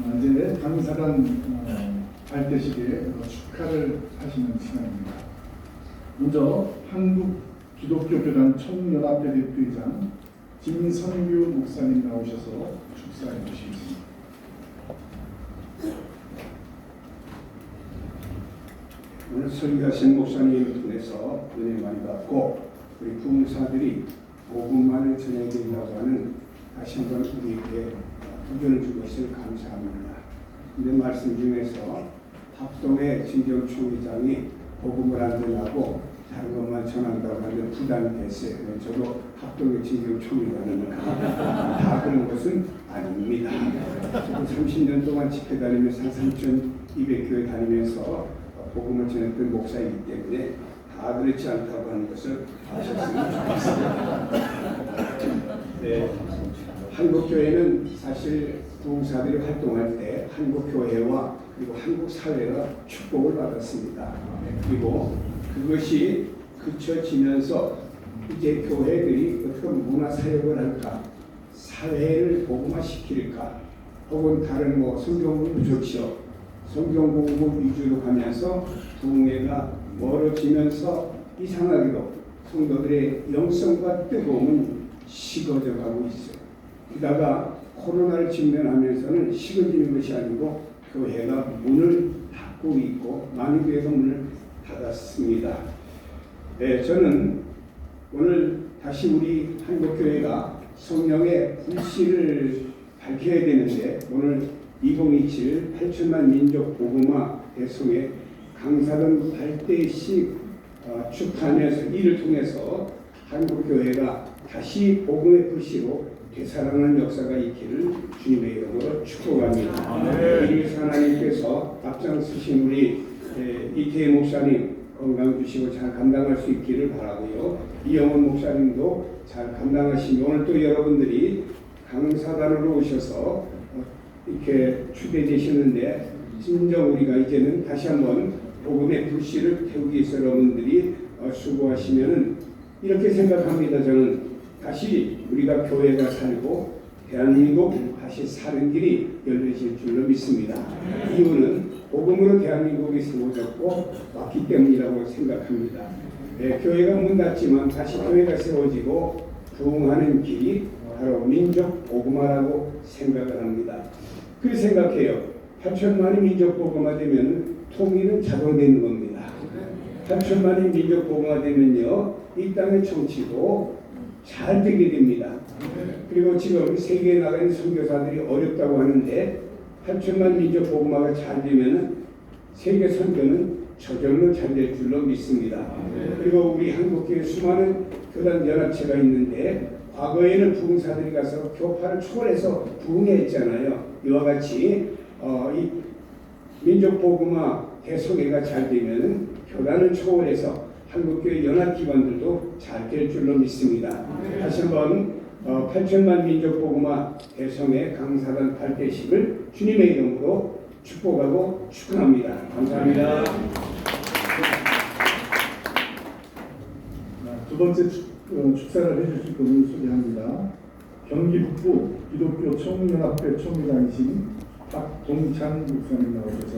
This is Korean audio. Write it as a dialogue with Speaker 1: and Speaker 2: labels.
Speaker 1: 어, 이제 강사단 어, 발대식에 어, 축하를 하시는 시간입니다. 먼저 한국 기독교교단 총연합회 대표이장 김선규 목사님 나오셔서 축사해 주시겠습니다.
Speaker 2: 오늘 설교하신 목사님을 통해서 은혜 많이 받고 우리 부흥사들이 복음만을 전해야 된다고 하는 다시 한번 우리에게 도전을 준 것을 감사합니다. 근데 말씀 중에서 합동의 진정 총회장이 복음을 안 전하고 다른 것만 전한다고 하면 부담이 됐어요. 저도 합동의 진정 총회장은 다 그런 것은 아닙니다. 저도 30년 동안 집회 다니면서 한 3,200교회 다니면서 복음을 전했던 목사이기 때문에 다 그렇지 않다고 하는 것을 아셨으면 좋겠습니다. 네, 한국교회는 사실 부흥사들이 활동할 때 한국교회와 그리고 한국 사회가 축복을 받았습니다. 네, 그리고 그것이 그쳐지면서 이제 교회들이 어떻게 문화 사역을 할까, 사회를 복음화시킬까, 혹은 다른 뭐 성경도 좋죠. 성경 공부 위주로 가면서 부흥회가 멀어지면서 이상하게도 성도들의 영성과 뜨거움은 식어져 가고 있어요. 게다가 코로나를 직면하면서는 식어지는 것이 아니고 교회가 문을 닫고 있고 많은 교회가 문을 닫았습니다. 네, 저는 오늘 다시 우리 한국교회가 성령의 불씨를 밝혀야 되는데 오늘 2027 8천만 민족 복음화 대송의 강사단 발대식 어, 축하하면서 이를 통해서 한국교회가 다시 복음의 불씨로 되살아나는 역사가 있기를 주님의 이름으로 축복합니다. 이리스 하나님께서 앞장서신 우리 에, 이태희 목사님 건강 주시고 잘 감당할 수 있기를 바라고요. 이영원 목사님도 잘 감당하시며 오늘 또 여러분들이 강사단으로 오셔서 어, 이렇게 추대되시는데 진정 우리가 이제는 다시 한번 복음의 불씨를 태우기 위해서 여러분들이 어, 수고하시면은 이렇게 생각합니다. 저는 다시 우리가 교회가 살고 대한민국 다시 사는 길이 열려질 줄로 믿습니다. 이유는 복음으로 대한민국이 세워졌고 왔기 때문이라고 생각합니다. 네, 교회가 문 닫지만 다시 교회가 세워지고 부흥하는 길이 바로 민족 복음화라고 생각을 합니다. 그렇게 생각해요. 8천만이 민족 복음화 되면 통일은 자동되는 겁니다. 8천만이 민족 복음화 되면요 이 땅의 정치도 잘 되게 됩니다. 그리고 지금 세계에 나가 있는 선교사들이 어렵다고 하는데 8천만 민족 복음화가 잘 되면 세계 선교는 저절로 잘 될 줄로 믿습니다. 그리고 우리 한국교회 수많은 교단 연합체가 있는데 과거에는 부흥사들이 가서 교파를 초월해서 부흥했잖아요. 이와 같이 어, 이 민족 복음화 대소개가 잘 되면 교단을 초월해서 한국교회 연합 기관들도 잘 될 줄로 믿습니다. 다시 한번 어, 8천만 민족 복음화 대성의 강사단 발대식을 주님의 이름으로 축복하고 축원합니다. 감사합니다.
Speaker 1: 아, 두 번째 축, 어, 축사를 해주실 분을 소개합니다. 경기 북부 기독교 총연합회 총회장이신 박동찬 목사님 나오셔서